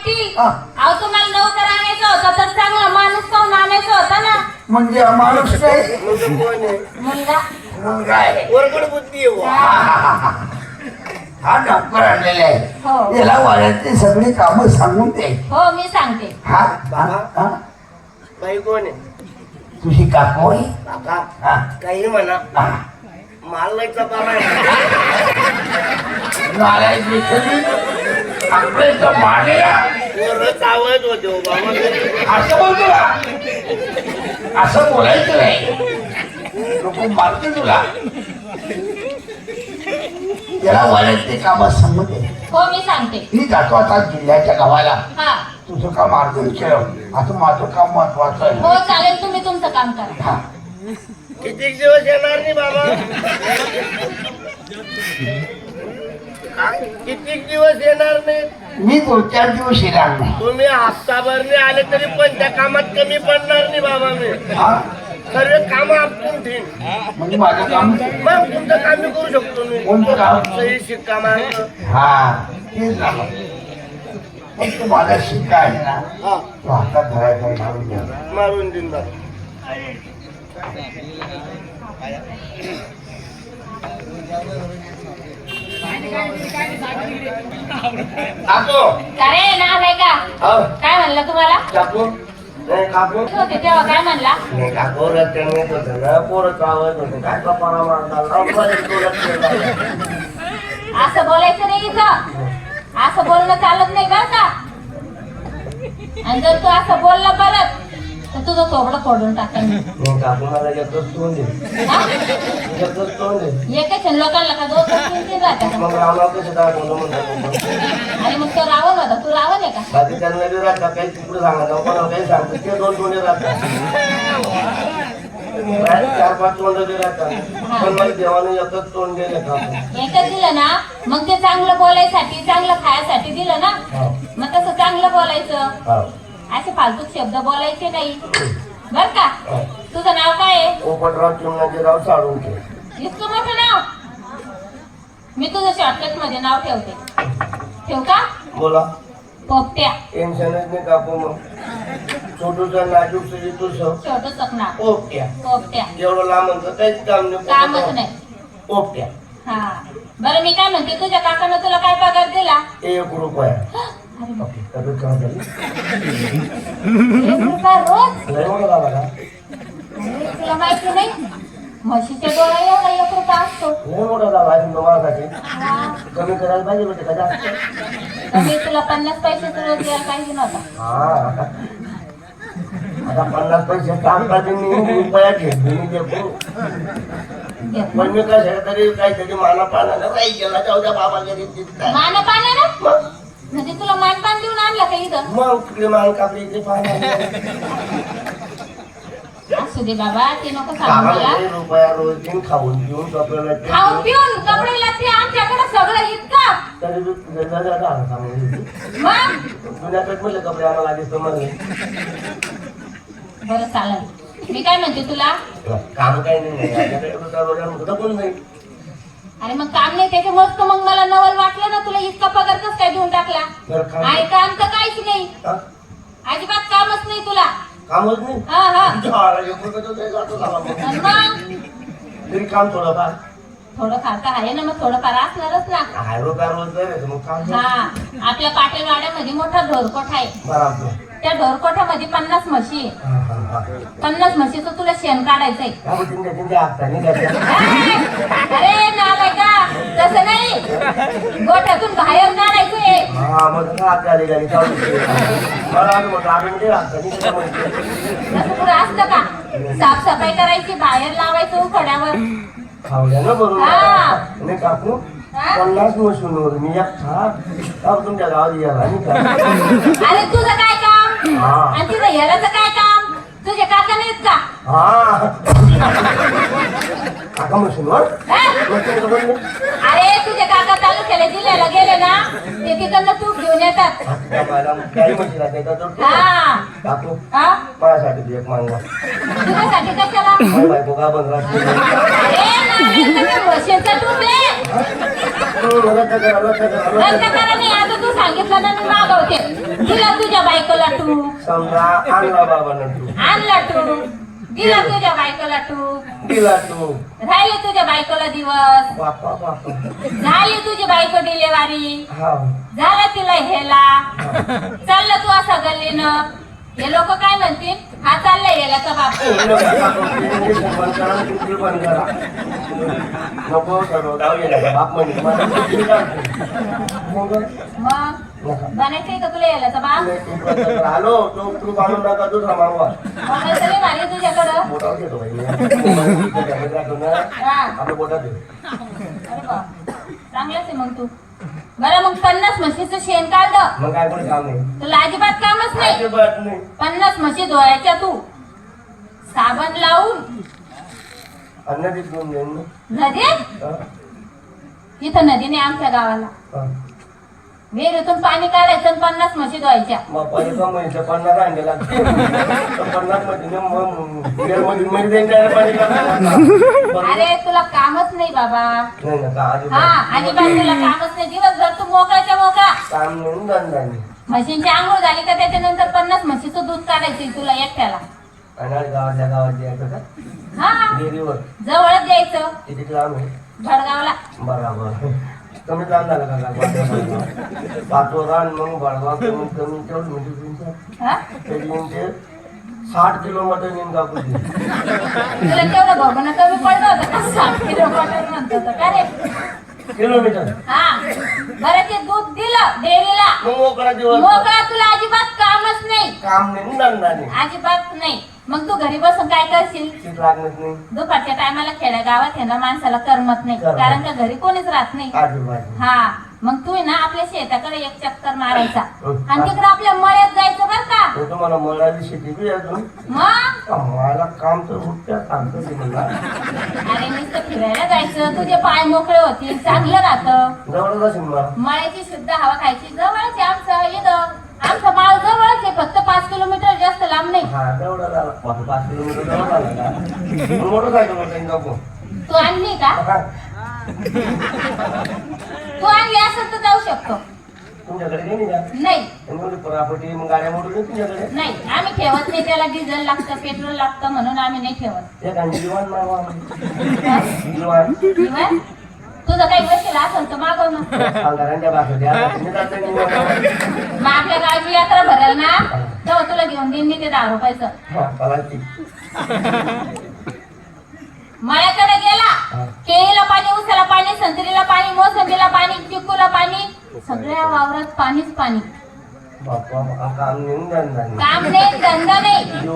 पाटील हा. अहो तुम्हाला नोकर आणायचं होतं तर चांगला माणूस पाहून आणायचं होता ना. म्हणजे हा माणूस काय? मुलगा. मुलगा आहे. वरकड बुद्धी आहे बुवा. हा. डॉक्टर आणलेला आहे. हो. याला वाड्यातली सगळी कामं सांगून दे. हो मी सांगते. हा हा, हा. बाई कोण आहे? तुझी काकू आहे? काका हा, काही म्हणा. हा. माल चपाला आहे. नारायण विठ्ठल, चावत होते हो बाबा असं बोलतो का असं बोलायचं नाही लोक मारते तुला याला वाड्यातली कामं सांगून दे हो मी सांगते. मी जातो आता जिल्ह्याच्या गावाला. हा. तुझं काम अर्धून केलं आता माझं काम महत्वाचं आहे. हो चालेल तुम्ही तुमचं काम करा. हा. किती दिवस येणार नाही बाबा? किती दिवस येणार नाही मी दोन चार दिवस येणार नाही. तुम्ही हप्ताभर नाही आले तरी पण त्या कामात कमी पडणार नाही बाबा मी हा? सर्व काम आपण ठेवीन. म्हणजे माझं काम मग तुमचं काम मी करू शकतो मी. कोणतं काम? सही शिक्का मारणं हा तेच पण तू माझा शिक्का आहे ना हा. तो हातात धरायचा आणि मारून घ्या. मारून देईन बाबा. अरे ना नाही का? हो. काय म्हणलं तुम्हाला? होते तेव्हा? काय म्हणला? पोरं होते. काय असं बोलायचं नाही इथं. असं बोलणं चालत नाही बरं का? आणि जर तू असं बोलला परत तर तुझं थोबडं फोडून टाकेन नाही काकू मला एकच तोंड दे? एकच तोंड दे एकच आहे, लोकांना का दोन दोन तीन तीन राहतात? मग आम्हाला कसं बोलू म्हणतात आणि मग तो रावण होता तू रावण आहे का? बाकी त्यांना बी राहतात काही तिकडे सांगत कोणाला काही सांगतात ते दोन तोंडे राहतात. चार पाच तोंड बी राहतात. पण मला देवाने एकच तोंड दिले काकू एकच दिलं ना? मग ते चांगलं बोलायसाठी चांगलं खायसाठी दिलं ना? हा. मग तसं चांगलं बोलायचं. हा. असे फालतू शब्द बोलायचे नाही. बर का? तुझं नाव काय आहे? पोपटराव चिमणाजीराव साळुंके इतकं मोठं नाव? मी तुझं शॉर्टकटमध्ये नाव ठेवते. ठेव का? बोला. पोपट्या. टेन्शनच नाही काकू मग. छोटूचा नाजूक तुझी तुझं छोटच नाव. पोपट्या. पोपट्या. एवढं लांबचं काहीच काम कामच नाही. पोपट्या. हा. बरं मी काय म्हणते तुझ्या काकानं तुला काय पगार दिला? एक रुपया. ओके तब्येत खराब झाली एक रुपया रोज लय मोठा झाला का अरे, तुला माहिती नाही? म्हशीच्या डोळा एवढा एक रुपया असतो. लय मोठा झाला हा. कमी करायला पाहिजे होते का जास्त? तर मी तुला पन्नास पैसे रोज द्यायला पाहिजे नव्हता. हा. आता पन्नास पैसे काम करते मी रुपया घेतली मी देखू घेत. पण मी कसं तरी काहीतरी माना पाण्याला काही गेला जाऊ द्या बाबा घरी तिथं. मान पाण्या ना मग? म्हणजे तुला मानपान देऊन आणला का इथं? मग तिकडे मान कापली इथे पाणी असू दे बाबा ते नको सांगू मला रुपया रोज दिन खाऊन पिऊन कपड्याला ते- खाऊन पिऊन कपडे लागते आमच्याकडे सगळं इतकं. तरी बी तुझ्या का म्हणजे? मग? जुन्याकडे म्हणलं कपडे आणायला लागेल तर म्हणले बरं चालेल. मी काय म्हणते तुला? काम काही नाही होतं कोण नाही अरे मग काम नाही त्याच्यामुळेच तर मग मला नवल वाटलं ना तुला इतका पगार कस काय देऊन टाकला? तर काम आहे काम तर काहीच नाही. हा? अजिबात कामच नाही तुला. काम होत नाही? हा हा. झाला, एक रुपया तर ते जातो झाला मग. आणि मग? तरी काम थोडंफार. थोडं फार तर आहे ना मग थोडं फार असणारच ना. काय रुपया रोज जायचं मग काम हा. आपल्या पाटीलवाड्यामध्ये मोठा ढोरकोठ आहे. बरं आपलं त्या ढोरकोठामध्ये पन्नास म्हशी आहे. पन्नास म्हशीचं तुला शेण काढायचंय. अरे नालाय का तसं नाही. गोठ्यातून बाहेर काढायचंय. तसं पुढं असतं का? साफसफाई करायची बाहेर लावायचं उघड्यावर खावल्या ना बरोबर. आणि काकू हा? पन्नास मशीनवर मी एक खा तुमच्या गावात नाही का? अरे तुझं काय काम. आणि तिथं हेराचं काय काम? तुझे काका नाहीत का? हा. काका हा? अरे तुझे काका तालुक्याला जिल्ह्याला गेले ना ते तिकडनं तूप घेऊन येतात. काही हा. काकू हा? माझ्यासाठी एक तुझ्यासाठी कशाला? माझी बायको का बंद राहते अरे नालायक, तुम्ही म्हशीचं तूप आहे. करा करा करा. सांगितलं ना मी मागवते. दिला तुझ्या बायकोला तू. समजा आणला बाबानं तू. आणला तू. दिला तुझ्या बायकोला तू. दिला तू. राहिले तुझ्या बायकोला दिवस. बापा बापा झाली तुझी बायको डिलेवारी. हा. झाला तिला हेला. चाललं तू असा गल्लीनं. हे लोक काय म्हणतील हा चाललाय गेल्याचा बाप म्हणजे. मग मग. बनायचंय का तुला यायलाचा बाप. आलो तो तू काढून नका दुसरा मागवा मग सगळे मारे तुझ्याकडं बोटावर घेतो बाई मी. त्याच्यामध्ये दाखव ना. हा आपल्या बोटात दे. अरे बाप चांगलंच आहे मग तू बरं मग पन्नास म्हशीचं शेण काढलं मग काय कोणी काम नाही तुला अजिबात कामच नाही. अजिबात नाही. पन्नास म्हशी धुवायच्या तू. साबण लावून. अन्न घेऊन देईन ना. नदीत? हा? इथं नदी नाही आमच्या गावाला. हा. विहिरीतून पाणी काढायचं आणि पन्नास म्हशी धुवायच्या. पन्नास आणले लागते पाणी. अरे तुला कामच नाही बाबा. नाही ना हा अजिबात तुला कामच नाही. दिवसभर तू मोकळाच्या मोकळा. काम नाही धंदा नाही. म्हशींची आंघोळ झाली का त्याच्यानंतर पन्नास म्हशीचं दूध काढायचं तुला एकट्याला. आणि आज गावाच्या गावात द्यायचं का? हा. डेअरीवर जवळच द्यायचं. किती लांब आहे? भडगावला. बरोबर. कमी झालं का आणि मग. बळगाव कमी कमी तेवढं म्हणजे तुमचं तरी म्हणजे साठ किलोमीटर येईन का कुठे तुला कमी पडलं होतं का साठ किलोमीटर म्हणत होतं का रे? किलोमीटर हा. बरं ते दूध दिलं डेअरीला. मग मोकळा दिवस मोकळा तुला अजिबात कामच नाही. काम नाही धंदा नाही अजिबात नाही. मग तू घरी बसून काय करशील? शीत लागत नाही. दुपारच्या टायमाला खेड्या गावात आहे ना माणसाला करमत नाही. करमत. कारण का घरी कोणीच राहत नाही. आजूबाजू हा. मग तू आहे ना आपल्या शेताकडे एक चक्कर मारायचा. आणि तिकडे आपल्या मळ्यात जायचं बर का? तो तुम्हाला मळाली शेती बी अजून? मग? मला काम तर उठत्या सांगतो ते मला अरे नुसतं फिरायला जायचं. तुझे पाय मोकळे होतील. चांगलं राहतं. जवळच असेल मला मळ्याची शुद्ध हवा खायची. जवळच आहे आमचं येतं आमचं माळ जवळच आहे. फक्त पाच किलोमीटर जास्त लांब नाही. हा झाला. पाच किलोमीटर जवळ झाला वर जाईन जाऊ तू आणली का? तू आणली असेल तर जाऊ शकतो. तुमच्याकडे नाही. एवढी प्रॉपर्टी मग गाड्या मोटर नाही तुमच्याकडे नाही आम्ही ठेवत नाही त्याला डिझेल लागतं पेट्रोल लागतं म्हणून आम्ही नाही ठेवत. मागवा तुझं काही बसेल असेल तर मागव ना. साधारणच्या भाषेत द्या तुम्ही जाता निवांत. मग आपल्या यात्रा भरेल ना तेव्हा तुला घेऊन देईन मी ते दहा रुपयाचं. हा. मळ्याकडे गेला. केळीला पाणी उसाला पाणी संत्रीला पाणी मोसंबीला पाणी चिकूला पाणी सगळ्या वावरात पाणीच पाणी बापा, काम नेऊन धंदा नाही. काम नाही धंदा नाही